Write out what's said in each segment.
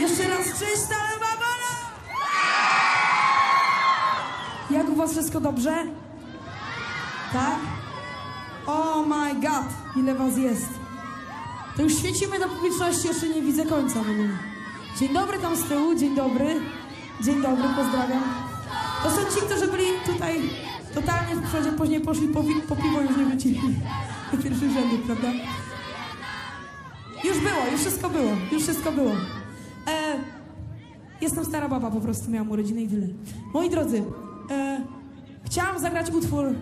Jeszcze raz cześć, stare babana! Jak u was wszystko dobrze? Tak? Oh my god, ile was jest. To już świecimy do publiczności, jeszcze nie widzę końca w ogóle. Dzień dobry tam z tyłu, dzień dobry. Dzień dobry, pozdrawiam. To są ci, którzy byli tutaj totalnie w przodzie, później poszli po, po piwo już nie wrócili do pierwszych rzędów, prawda? Już było, już wszystko było, już wszystko było. E, jestem stara baba, po prostu miałam urodziny i tyle. Moi drodzy, e, chciałam zagrać utwór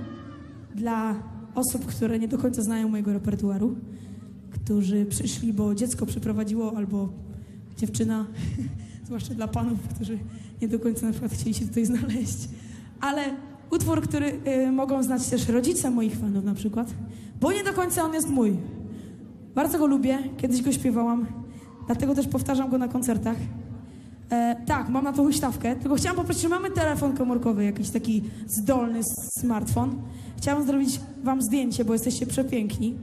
dla osób, które nie do końca znają mojego repertuaru, którzy przyszli, bo dziecko przyprowadziło, albo dziewczyna, zwłaszcza dla panów, którzy nie do końca na przykład chcieli się tutaj znaleźć. Ale utwór, który y, mogą znać też rodzice moich fanów na przykład, bo nie do końca on jest mój. Bardzo go lubię, kiedyś go śpiewałam, dlatego też powtarzam go na koncertach. E, tak, mam na to huśtawkę, tylko chciałam poprosić, czy mamy telefon komórkowy, jakiś taki zdolny smartfon. Chciałam zrobić wam zdjęcie, bo jesteście przepiękni.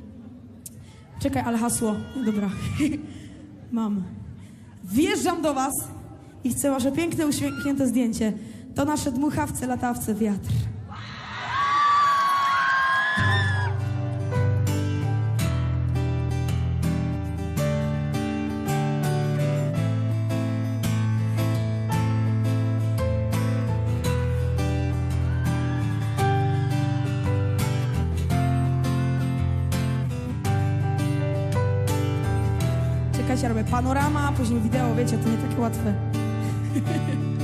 Czekaj, ale hasło. Dobra. mam. Wjeżdżam do was i chcę wasze piękne, uśmiechnięte zdjęcie. To nasze dmuchawce, latawce, wiatr. Czekajcie, robię panorama, później wideo, wiecie, to nie takie łatwe.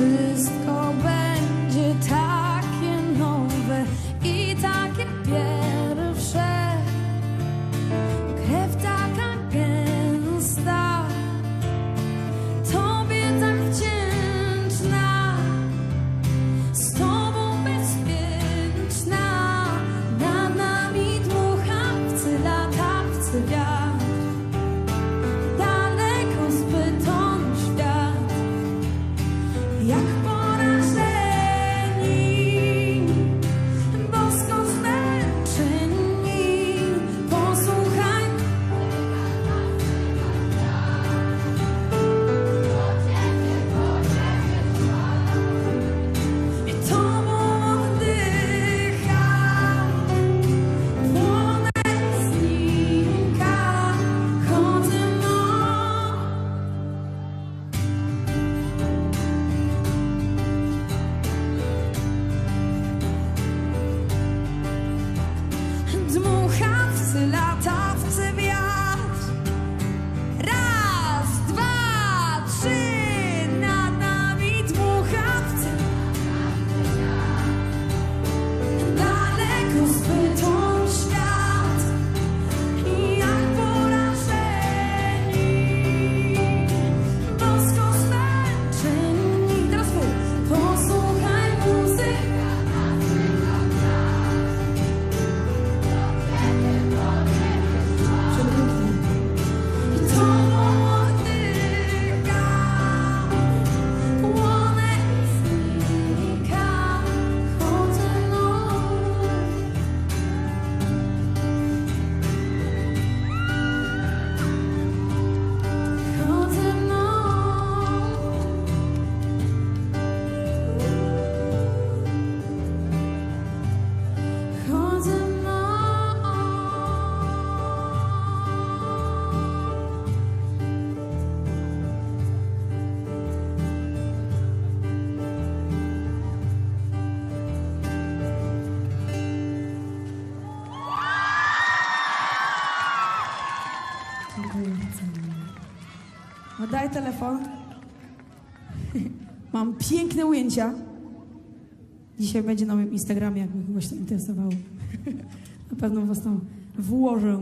Wszystko Dmuchawcy, latawcy, telefon. Mam piękne ujęcia. Dzisiaj będzie na moim Instagramie, jakby kogoś to interesowało. Na pewno was tam włożę.